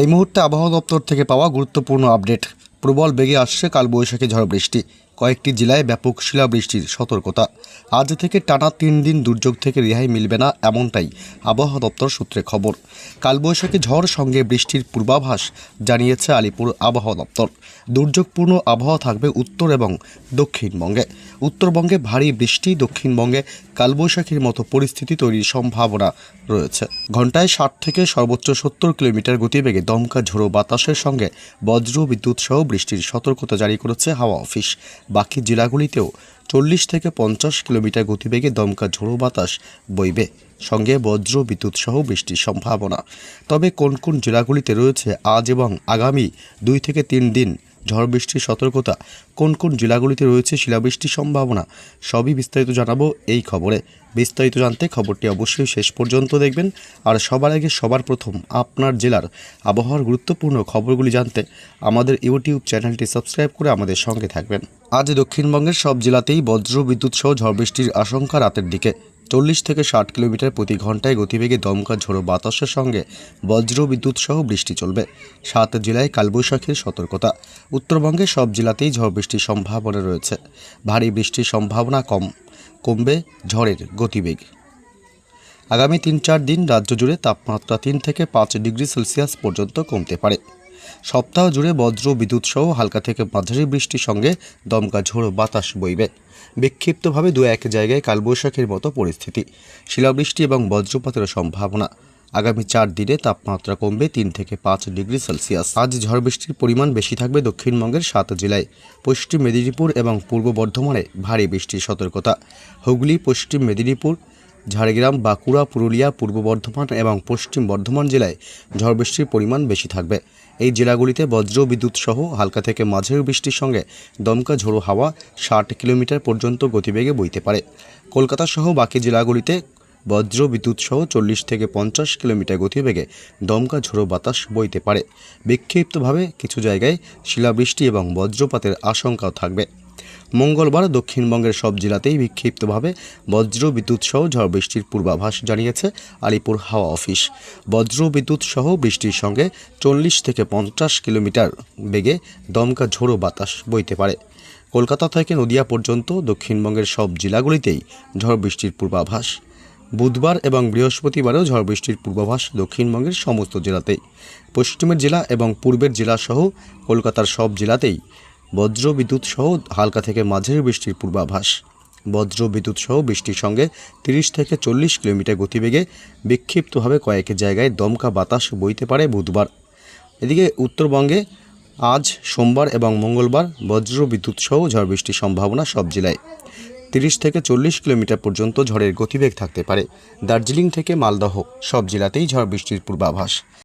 এই মুহূর্তে আবহাওয়া দপ্তর থেকে পাওয়া গুরুত্বপূর্ণ আপডেট। প্রবল বেগে আসছে কালবৈশাখী ঝড় বৃষ্টি। কয়েকটি জেলায় ব্যাপক শিলাবৃষ্টির সতর্কতা। আজ থেকে টানা তিন দিন দুর্যোগ থেকে রেহাই মিলবে না এমনটাই আবহাওয়া দপ্তর সূত্রে খবর। কালবৈশাখী ঝড় সঙ্গে বৃষ্টির পূর্বাভাস জানিয়েছে আলিপুর আবহাওয়া দপ্তর। দুর্যোগপূর্ণ আবহাওয়া থাকবে উত্তর এবং দক্ষিণবঙ্গে। উত্তরবঙ্গে ভারী বৃষ্টি, দক্ষিণবঙ্গে কালবৈশাখীর মতো পরিস্থিতি তৈরির সম্ভাবনা রয়েছে। ঘন্টায় ষাট থেকে সর্বোচ্চ সত্তর কিলোমিটার গতিবেগে দমকা ঝোড়ো বাতাসের সঙ্গে বজ্র, বিদ্যুৎ সহ বৃষ্টির সতর্কতা জারি করেছে হাওয়া অফিস। বাকি জেলাগুলিতেও চল্লিশ থেকে পঞ্চাশ কিলোমিটার গতিবেগে দমকা ঝোড়ো বাতাস বইবে। সঙ্গে বজ্র বিদ্যুৎ সহ বৃষ্টির সম্ভাবনা। তবে কোন কোন জেলাগুলিতে রয়েছে আজ এবং আগামী দুই থেকে তিন দিন ঝড় বৃষ্টির সতর্কতা কোন কোন জেলাগুলিতে রয়েছে শিলাবৃষ্টির সম্ভাবনা সবই বিস্তারিত জানাব এই খবরে। বিস্তারিত জানতে খবরটি অবশ্যই শেষ পর্যন্ত দেখবেন। আর সবার আগে সবার প্রথম আপনার জেলার আবহাওয়ার গুরুত্বপূর্ণ খবরগুলি জানতে আমাদের ইউটিউব চ্যানেলটি সাবস্ক্রাইব করে আমাদের সঙ্গে থাকবেন। আজ দক্ষিণবঙ্গের সব জেলাতেই বজ্র বিদ্যুৎ সহ ঝড় বৃষ্টির আশঙ্কা রাতের দিকে। চল্লিশ থেকে ষাট কিলোমিটার প্রতি ঘন্টায় গতিবেগে দমকা ঝোড়ো বাতাসের সঙ্গে বজ্র বিদ্যুৎ সহ বৃষ্টি চলবে। সাত জেলায় কালবৈশাখীর সতর্কতা। উত্তরবঙ্গে সব জেলাতেই ঝড় বৃষ্টির সম্ভাবনা রয়েছে। ভারী বৃষ্টির সম্ভাবনা কম। কমবে ঝড়ের গতিবেগ। আগামী তিন চার দিন রাজ্য জুড়ে তাপমাত্রা তিন থেকে পাঁচ ডিগ্রি সেলসিয়াস পর্যন্ত কমতে পারে। সপ্তাহ জুড়ে বজ্র, বিদ্যুৎ সহ হালকা থেকে মাঝারি বৃষ্টির সঙ্গে দমকা ঝোড়ো বাতাস বইবে। বিক্ষিপ্তভাবে দু এক জায়গায় কালবৈশাখীর মতো পরিস্থিতি। শিলাবৃষ্টি এবং বজ্রপাতের সম্ভাবনা। আগামী চার দিনে তাপমাত্রা কমবে তিন থেকে পাঁচ ডিগ্রি সেলসিয়াস। আজ ঝড় বৃষ্টির পরিমাণ বেশি থাকবে দক্ষিণবঙ্গের সাত জেলায়। পশ্চিম মেদিনীপুর এবং পূর্ব বর্ধমানে ভারী বৃষ্টির সতর্কতা। হুগলি, পশ্চিম মেদিনীপুর ঝাড়গ্রাম, বাঁকুড়া, পুরুলিয়া, পূর্ব বর্ধমান এবং পশ্চিম বর্ধমান জেলায় ঝড় বৃষ্টির পরিমাণ বেশি থাকবে। এই জেলাগুলিতে বজ্র, বিদ্যুৎ সহ হালকা থেকে মাঝের বৃষ্টির সঙ্গে দমকা ঝোড়ো হাওয়া ষাট কিলোমিটার পর্যন্ত গতিবেগে বইতে পারে। কলকাতা সহ বাকি জেলাগুলিতে বজ্র, বিদ্যুৎ সহ চল্লিশ থেকে পঞ্চাশ কিলোমিটার গতিবেগে দমকা ঝোড়ো বাতাস বইতে পারে। বিক্ষিপ্তভাবে কিছু জায়গায় শিলাবৃষ্টি এবং বজ্রপাতের আশঙ্কাও থাকবে। মঙ্গলবার দক্ষিণবঙ্গের সব জেলাতেই বিক্ষিপ্তভাবে বজ্র বিদ্যুৎ সহ ঝড় বৃষ্টির পূর্বাভাস জানিয়েছে আলিপুর হাওয়া অফিস। বজ্র বিদ্যুৎ সহ বৃষ্টির সঙ্গে চল্লিশ থেকে পঞ্চাশ কিলোমিটার বেগে দমকা ঝোড়ো বাতাস বইতে পারে। কলকাতা থেকে নদিয়া পর্যন্ত দক্ষিণবঙ্গের সব জেলাগুলিতেই ঝড় বৃষ্টির পূর্বাভাস। বুধবার এবং বৃহস্পতিবারেও ঝড় বৃষ্টির পূর্বাভাস দক্ষিণবঙ্গের সমস্ত জেলাতেই। পশ্চিমের জেলা এবং পূর্বের জেলা সহ কলকাতার সব জেলাতেই বজ্র বিদ্যুৎ সহ হালকা থেকে মাঝারি বৃষ্টির পূর্বাভাস। বজ্র বিদ্যুৎ সহ বৃষ্টির সঙ্গে তিরিশ থেকে চল্লিশ কিলোমিটার গতিবেগে বিক্ষিপ্তভাবে কয়েক জায়গায় দমকা বাতাস বইতে পারে বুধবার। এদিকে উত্তরবঙ্গে আজ সোমবার এবং মঙ্গলবার বজ্র বিদ্যুৎ সহ ঝড় বৃষ্টির সম্ভাবনা সব জেলায়। তিরিশ থেকে চল্লিশ কিলোমিটার পর্যন্ত ঝড়ের গতিবেগ থাকতে পারে। দার্জিলিং থেকে মালদহ সব জেলাতেই ঝড় বৃষ্টির পূর্বাভাস।